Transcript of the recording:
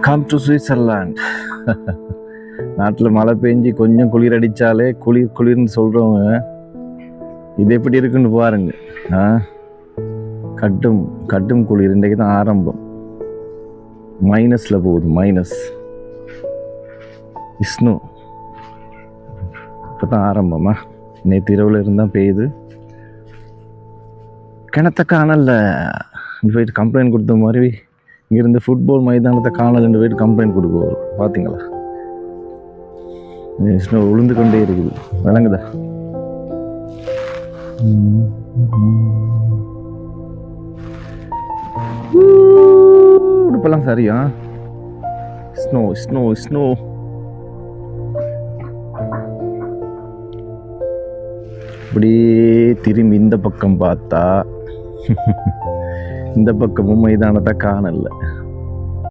Come to Switzerland நாட்டில் மழை பெஞ்சு கொஞ்சம் குளிர் அடித்தாலே குளிர் குளிர்னு சொல்கிறவங்க இது எப்படி இருக்குன்னு பாருங்க. ஆ? கட்டும் கட்டும் குளிர். இன்றைக்கு தான் ஆரம்பம். மைனஸில் போகுது மைனஸ். விஷ்ணு இப்போ தான் ஆரம்பமா? நேற்று இரவில் இருந்தால் பெய்யுது. கிணத்த காணல. போயிட்டு கம்ப்ளைண்ட் கொடுத்த மாதிரி இங்கேருந்து ஃபுட்பால் மைதானத்தை ரெண்டு பேருக்கு கம்ப்ளைண்ட் கொடுக்குவோம் பார்த்தீங்களா விஷ்ணு உளுந்து கொண்டே இருக்குது. விளங்குதா? உடுப்பெல்லாம் சரியா? ஸ்னோ ஸ்னோ ஸ்னோ அப்படியே திரும்பி இந்த பக்கம் பார்த்தா இந்த பக்கமும் மைதானத்தை காணல.